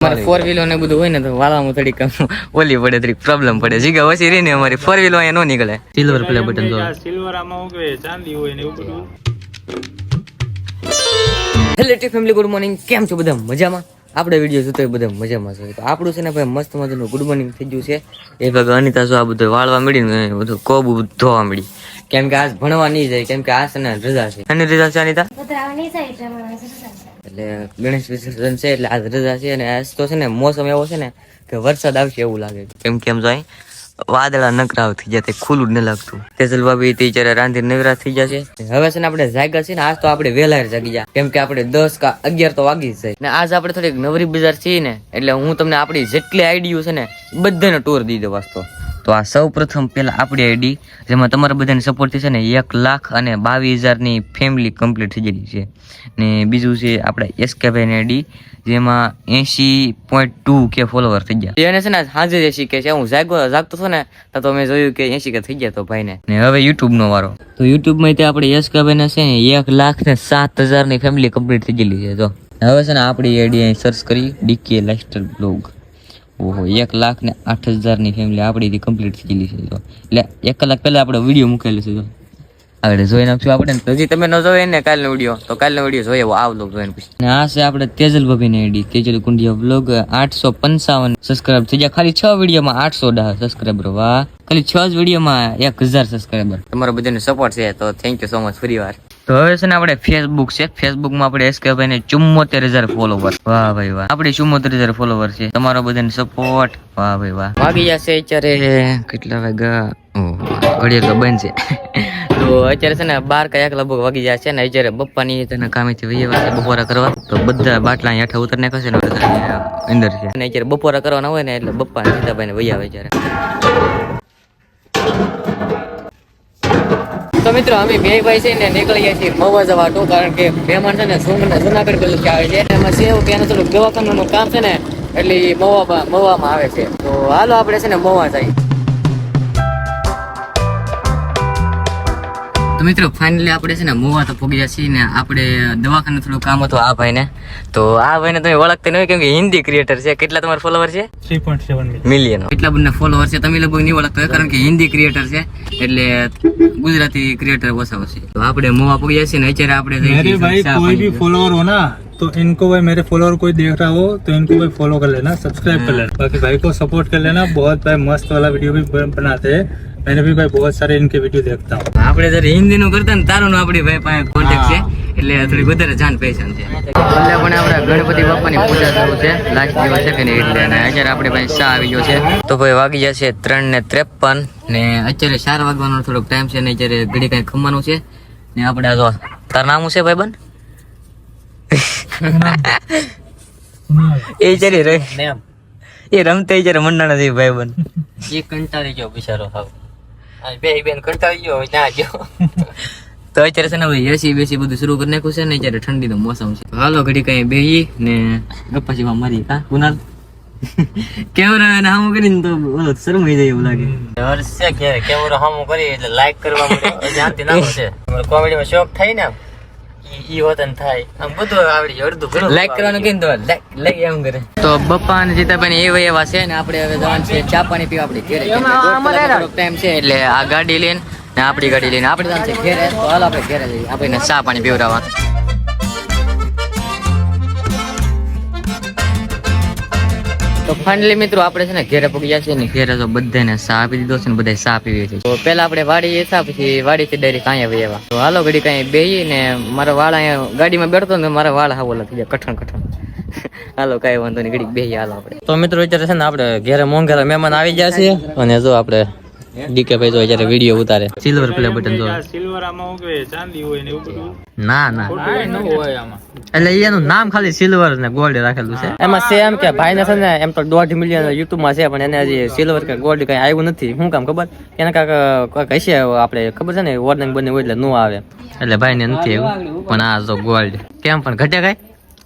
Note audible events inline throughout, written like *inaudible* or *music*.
અમારે four wheeler ને બધું હોય ને તો વાળવામાં થોડીક ઓલી પડે થોડીક પ્રોબ્લેમ પડે. જીગા ઓછી રહી ને અમારી ફોર વ્હીલર અહીંયા નો નીકળે. સિલ્વર પ્લે બટન જો સિલ્વર આમાં હું ચાંદી હોય ને એવું બધું hello T family good morning કેમ છો બધા? મજામાં? આપણે વીડિયો જોતો હોય બધા મજામાં છે. તો આપણું છે ને ભાઈ મસ્ત મજાનું ગુડ મોર્નિંગ થઈ ગયું છે. એ ભાગ અનિતા શું આ બધું વાળવા મળી ને બધું કોબ ધોવા મળી કેમ કે આજ ભણવા નહીં જાય કેમ કે આ છે ને રજા છે. અને રજા છે અનિતા? એટલે ગણેશ વિસર્જન છે એટલે આજ રજા છે અને આજ તો છે ને મોસમ એવો છે ને કે વરસાદ આવશે એવું લાગે છે. કેમ કેમ જાય? વાદળા નકરાવ થઈ જાય તે ખુલ્લું જ ન લાગતું. તેજલ ભાભી ટીચરે રાંધી નવરા થઈ જશે. હવે છે ને આપણે જાગ્યા છે ને આજ તો આપણે વહેલા જાગી જાય કેમ કે આપણે દસ કા અગિયાર તો વાગી જ જાય. ને આજ આપણે થોડીક નવરી બજાર છીએ ને એટલે હું તમને આપણી જેટલી આઈડિયો છે ને બધાને ટૂર દઈ દઉં વાસ્તો તો આ સૌ પ્રથમ પહેલાં આપણી આઈડી જેમાં તમારા બધાની સપોર્ટથી છે ને એક લાખ અને બાવીસ હજારની ફેમિલી કમ્પ્લીટ થઈ ગયેલી છે. ને બીજું છે આપણે એસકેભાઈની આઈડી જેમાં એસી પોઈન્ટ ટુ કે ફોલોવર થઈ ગયા. એને છે ને હાજર એસી કે છે હું જાગો જાગતો છો ને તો મેં જોયું કે એસી કે થઈ ગયા તો ભાઈને. ને હવે યુટ્યુબ નો વારો. તો યુટ્યુબમાં તે આપણે એસકેભાઈ છે ને એક લાખ ને સાત હજારની ફેમિલી કમ્પ્લીટ થઈ ગયેલી છે તો હવે છે ને આપણી આઈડી અહીં સર્ચ કરી ડીકે લાઇફસ્ટાઈલ બ્લોગ ઓહો એક લાખ ને આઠ હજારની ફેમિલી આપણી કમ્પ્લીટ થઈ ગયેલી છે તો એટલે એક કલાક પહેલા આપણે વીડિયો મૂકેલો છે તો આગળ જોઈ નાખશું આપણે. હજી તમે ન જોયો ને કાલનો વીડિયો તો કાલનો વીડિયો જોઈએ એવો આ બ્લોગ જોઈને પછી. આ છે આપણે તેજલ ભાભીની આઈડી. તેજલ કુંડિયા બ્લોગ આઠસો પંચાવન સબસ્ક્રાઇબ થઈ ગયા ખાલી છ વિડીયોમાં આઠસો સબસ્ક્રાઇબર વાહ. ખાલી છ જ વિડીયોમાં એક હજાર સબસ્ક્રાઇબર તમારો બધાનો સપોર્ટ છે તો થેન્ક યુ સો મચ ફરી વાર. તો હવે છે ને આપણે ફેસબુક છે. ફેસબુકમાં આપણે એસકે ભાઈ ને ચુમ્મોતેર હજાર ફોલોવર વાહ ભાઈ વાહ. આપણે ચુમ્મોતેર હજાર ફોલોવર છે. તમારો બધાને સપોર્ટ વાહ ભાઈ વાહ. વાગી જશે અત્યારે. કેટલા વાગ્યા? ઘડિયાળ તો બંધ છે. *laughs* તો અત્યારે છે ને બાર કયા એક લગભગ વાગી જાય છે ને અત્યારે બપ્પાની તેના કામેથી વહી છે બપોરા કરવા. તો બધા બાટલા હેઠા ઉતર નાખે ને અંદર છે. અને અત્યારે બપોરા કરવાના હોય ને એટલે બપ્પા સીતાભાઈ ને વહી આવે ત્યારે મિત્રો, અમે બે ભાઈ છે ને નીકળી ગયા છીએ મવા જવા તો, કારણ કે મહેમાન છે ને જુનાગઢ પેલું આવે છે. એમાં એવું કે એનું થોડુંક દવાખાનાનું કામ છે ને, એટલે મવા મવામાં આવે છે. તો હાલો આપણે છે ને મવા જઈએ. તો મિત્રો ફાઇનલી આપણે છે ને મોવા તો પહોંચી ગયા છીએ ને આપણે દવાખાને થોડું કામ હતું આ ભાઈને તો આ ભાઈને તમે ઓળખતા નહીં હોય કેમ કે હિન્દી ક્રિએટર છે કેટલા તમારા ફોલોવર છે થ્રી પોઈન્ટ સેવન મિલિયન કેટલા બધા ફોલોવર છે તમે લોકો નહીં ઓળખતા હોય કારણ કે હિન્દી ક્રિએટર છે એટલે ગુજરાતી ક્રિએટર ઓછા છે તો આપણે મોવા પહોંચી છીએ ને અત્યારે આપણે જઈએ मेरे છીએ भाई ચા कोई પાણી भी फॉलोअर हो ना तो इनको भाई मेरे फॉलोअर कोई देख रहा हो तो इनको भाई फॉलो कर लेना सब्सक्राइब कर लेना बाकी भाई को सपोर्ट कर लेना बहुत भाई मस्त वाला वीडियो भी ब- बनाते हैं मैंने भी भाई बहुत सारे इनके वीडियो देखता हूँ આપણે જયારે હિન્દી નું કરતા ને તારું આપણી ભાઈ પાસે કોન્ટેક્ટ છે એટલે થોડી વધારે જાણ પહેચાન છે એટલે પણ આપણે ગણપતિ બાપાની પૂજા શરૂ છે લાસ્ટ દિવસ છે કે નહીં એટલે અને અત્યારે આપણે પાસે ચા આવી ગયો છે તો ભાઈ વાગી જશે ત્રણ ને ત્રેપન ને અત્યારે ચાર વાગવાનો થોડોક ટાઈમ છે ને અત્યારે ઘડી કઈ ખમવાનું છે ને આપણે આ જો તાર નામ શું છે ભાઈ બન એ જરી રે એ રમતે જયારે મંડાણા છે ભાઈ બન એ કંટાળી ગયો બિચારો હાવ આ બે બેન કરતા ગયો ના ગયો. *laughs* તો અત્યારે છે ને હવે એસી બેસી બધું શરૂ કરી નાખ્યું છે ને અત્યારે ઠંડીનો મોસમ છે. હાલો ઘડી કઈ બેહી ને ગપ્પા જેવા મારી કા કુનાલ *laughs* કેમેરા ને હામું કરીને તો ઓલો શરમાઈ જાય એવું લાગે. હર્ષ છે ક્યારે કેમેરો હામો કરી એટલે લાઈક કરવા માટે જાણતી ના છે. કોમેડીમાં શોખ થાય ને ઈ- ઈ વતન થાય. આમ બધું આવડી અડધું ઘણું લાઈક કરવાનું કીધું તો લાઈક લાઈક એમ કરે. તો બપ્પા અને જીતાભાઈ એવા એવા છે ને આપણે હવે જવાનું છે ચા પાણી પીવા આપણે ઘેરે. ટાઈમ છે એટલે આ ગાડી લઈને ને આપણી ગાડી લઈને આપણે જવાનું છે ઘેરે. તો હાલ આપણે ઘેરે જઈએ આપણે ચા પાણી પીવડાવવા તો ફાઇનલી મિત્રો આપણે છે ને ઘેરે પગ્યા છે ને ઘેરે તો બધાને સા આપી દીધો છે ને બધા સા પીવે છે. તો પેલા આપણે વાડી હતા પછી વાડીથી ડાયરેક્ટ અહીંયા વહી આવ્યા તો હાલો ઘડી કાંઈ બેહી ને મારા વાળ અહીંયા ગાડીમાં બેઠતો ને મારા વાળ હાવો લખી થઈ કઠણ કઠણ. *laughs* હાલો કાંઈ વાંધો નહીં ઘડી બેહી હાલો આપણે. તો મિત્રો અત્યારે છે ને આપણે ઘેરે મોંઘેલા મહેમાન આવી ગયા છે અને જો આપણે ડીકે ભાઈ જો જ્યારે વિડિયો ઉતારે. સિલ્વર પ્લે બટન જો. સિલ્વર આમાં હું કે ચાંદી હોય ને એવું બધું? ના ના. ન હોય આમાં. એટલે એનું નામ ખાલી સિલ્વર ને ગોલ્ડ રાખેલું છે. એમાં સેમ કે ભાઈ છે ને એમ તો દોઢ મિલિયન યુટ્યુબમાં છે પણ એને હજી સિલ્વર કે ગોલ્ડ કઈ આવ્યું નથી. શું કામ ખબર? એને કાંક હશે આપણે ખબર છે ને વોર્નિંગ બને હોય એટલે નો આવે. એટલે ભાઈ ને નથી એવું. પણ આ જો ગોલ્ડ કેમ પણ ઘટે કઈ?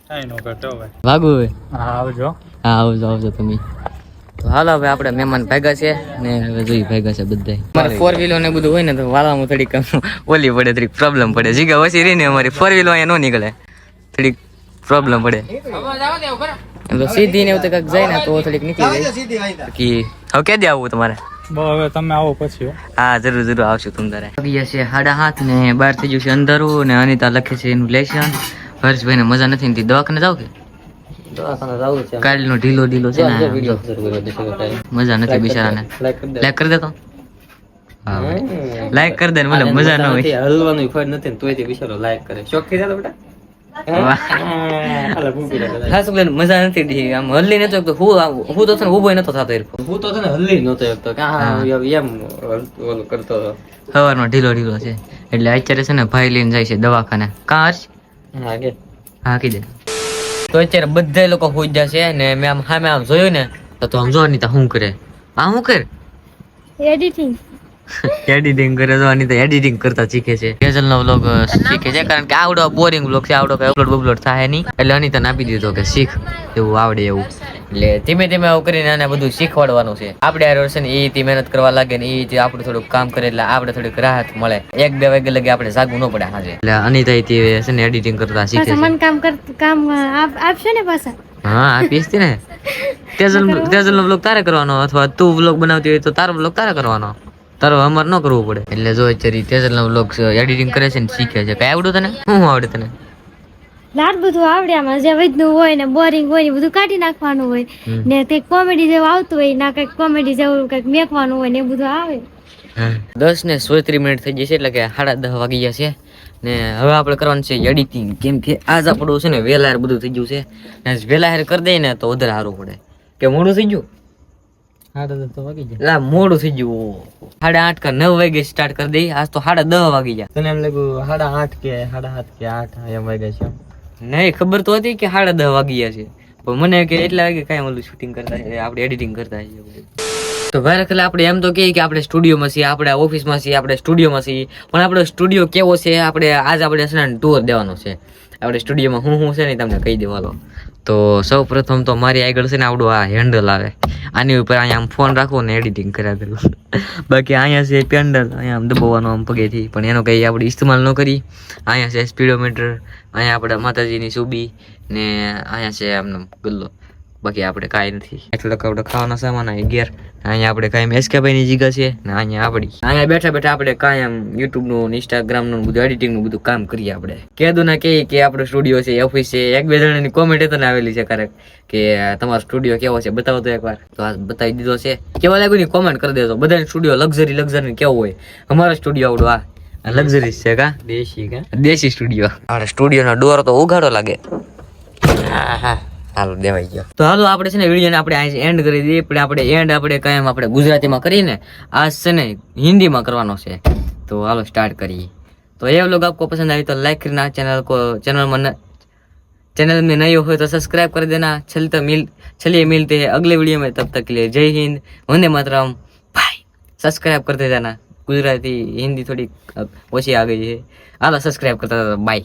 કાંઈ નો ઘટો ભાઈ. ભાગવું હવે? હા આવજો. હા આવજો આવજો તમે. હાલો હવે આપણે મહેમાન ભેગા છે ને હવે જોઈ ભેગા છે બધા મારે ફોર વ્હીલો ને બધું હોય ને તો વાળામાં થોડીક ઓલી પડે થોડીક પ્રોબ્લેમ પડે. જીગા ઓછી રહી ને અમારી ફોર વ્હીલો અહીંયા ન નીકળે. થોડીક પ્રોબ્લેમ પડે. એમ તો સીધી ને એવું તો કાંઈક જાય ને તો થોડીક નીકળી જાય. કે હવે ક્યાં આવું તમારે? હવે તમે આવો પછી હા. જરૂર જરૂર આવશું તમ તારે ગયા છે સાડા હાથ ને બહાર થઈ ગયું છે અંધારું ને અનિતા લખે છે એનું લેશન. હર્ષભાઈ ને મજા નથી ને દવાખાને જાવ કે? કાલનો ઢીલો ઢીલો છે ને. મજા નથી બિચારાને. લાઈક કરી દે તો. લાઈક કરી દે ને મને મજા ન હોય. હલવાનું ફળ નથી ને તોય તે બિચારો લાઈક કરે. શોખ થઈ જાય બેટા. ખાસ મજા નથી આમ હલ્લી નતો શકતો. હું હું તો ઊભો નતો થતો હું તો એમ ઓલું કરતો સવારમાં ઢીલો ઢીલો છે. એટલે અત્યારે છે ને ભાઈ લઈને જાય છે દવાખાને. કાચ હા કે. હા કીધે. તો અત્યારે બધા લોકો હોઈ જશે ને મેં આમ સામે આમ જોયું ને, તો તો આમ જો અનિતા શું કરે? આ શું કર? એડિટિંગ *laughs* એડિટિંગ કરે તો અનિતા એડિટિંગ કરતા શીખે છે. કેજલ નો વ્લોગ શીખે છે. કારણ કે આવડો બોરિંગ વ્લોગ છે. આવડો કઈ અપલોડ બપલોડ થાય નહીં. એટલે અનિતાને આપી દીધો કે શીખ. એવું આવડે એવું. એટલે ધીમે ધીમે આવું કરીને આને બધું શીખવાડવાનું છે. આપણે આ વર્ષે એ થી મહેનત કરવા લાગે ને એ આપણું થોડુંક કામ કરે એટલે આપણે થોડીક રાહત મળે. એક બે વાગે લગે આપણે જાગવું ન પડે હાજે. એટલે અનિતા થી છે ને એડિટિંગ કરતા શીખે છે. મન કામ કર કામ આપશે ને પાછા? હા આપીશ ને. *laughs* તેજલ તેજલ નો બ્લોગ તારે કરવાનો? અથવા તું બ્લોગ બનાવતી હોય તો તારો બ્લોગ તારે કરવાનો? તારો અમાર ન કરવું પડે. એટલે જો અત્યારે તેજલ નો બ્લોગ એડિટિંગ કરે છે ને શીખે છે. કઈ આવડું તને? શું આવડે તને? લાડ બધું આવડે આમાં. જે વૈદનું હોય ને બોરિંગ હોય ને બધું કાઢી નાખવાનું હોય. ને તે કોમેડી જેવું આવતું હોય ના કંઈક કોમેડી જેવું કંઈક મેકવાનું હોય ને એ બધું આવે. દસ ને સોત્રીસ મિનિટ થઈ જશે એટલે કે સાડા દસ વાગી ગયા છે. ને હવે આપણે કરવાનું છે એડિટિંગ કેમ કે આજ આપણું છે ને વેલાર બધું થઈ ગયું છે. ને વેલાર કરી દઈએ ને તો વધારે સારું પડે. કે મોડું થઈ ગયું? લા મોડું થઈ ગયું. સાડા આઠ કા નવ વાગે સ્ટાર્ટ કરી દઈએ આજ તો સાડા દસ વાગી ગયા. તને એમ લાગ્યું સાડા આઠ કે સાડા સાત કે આઠ એમ વાગ્યા છે નહીં ખબર તો હતી કે સાડા દસ વાગી ગયા છે. પણ મને કે એટલા વાગે કાંઈ ઓલું શૂટિંગ કરતા આપણે એડિટિંગ કરતા છીએ તો ભાઈ એટલે આપણે એમ તો કહીએ કે આપણે સ્ટુડિયોમાં છીએ આપણે ઓફિસમાં છીએ આપણે સ્ટુડિયોમાં છીએ. પણ આપણો સ્ટુડિયો કેવો છે આપણે આજ આપણે છે ને ટૂર દેવાનો છે. આપણે સ્ટુડિયોમાં હું હું છે ને તમને કહી દેવાનો તો સૌ પ્રથમ તો મારી આગળ છે ને આવડું આ હેન્ડલ આવે. આની ઉપર અહીંયા આમ ફોન રાખવો ને એડિટિંગ કર્યા કરું. બાકી અહીંયા છે પેન્ડલ અહીંયા આમ દબાવવાનો આમ પગેથી. પણ એનો કંઈ આપણે ઇસ્તેમાલ ન કરી. અહીંયા છે સ્પીડોમીટર અહીંયા આપણે માતાજીની સુબી ને અહીંયા છે આમનો ગલ્લો. બાકી આપણે કાંઈ નથી. એટલે આપણે ખાવાના સામાન અહીં ઘેર અહીંયા આપણે કાંઈ એસકેભાઈની જગ્યા છે ને અહીંયા આપણી. અહીંયા બેઠા બેઠા આપણે કાંઈ આમ યુટ્યુબનું ઇન્સ્ટાગ્રામનું બધું એડિટિંગનું બધું કામ કરીએ આપણે. કહેતું ના કે કે આપણો સ્ટુડિયો છે ઓફિસ છે. એક બે જણાની કોમેન્ટ તને આવેલી છે ક્યારેક કે તમારો સ્ટુડિયો કેવો છે બતાવો તો એકવાર. તો આ બતાવી દીધો છે. કેવા લાગ્યું ની કોમેન્ટ કરી દેજો. બધાને સ્ટુડિયો લક્ઝરી લક્ઝરી કેવું હોય. અમારો સ્ટુડિયો આવડો આ. લક્ઝરી છે કા? દેશી કા? દેશી સ્ટુડિયો અરે સ્ટુડિયો નો ડોર તો ઉઘાડો લાગે. હા હા. હાલો, દેવાઈ ગયો. તો હાલો, આપણે છે ને વિડીયોને આપણે અહીં એન્ડ કરી દઈએ. પણ આપણે એન્ડ આપણે કાયમ આપણે ગુજરાતીમાં કરીને આ છે ને હિન્દીમાં કરવાનો છે. તો હાલો સ્ટાર્ટ કરીએ. તો એ લોકો આપકો પસંદ આવી તો લાઈક करना ચેનલ કો ચેનલ મને चैनल में नए हो तो सब्सक्राइब कर देना चल तो मिल चलिए मिलते हैं अगले वीडियो में तब तक के लिए जय हिंद वंदे मातरम ગુજરાતી, હિન્દી થોડી ઓછી આવી છે. હાલો સબસ્ક્રાઇબ કરતા બાય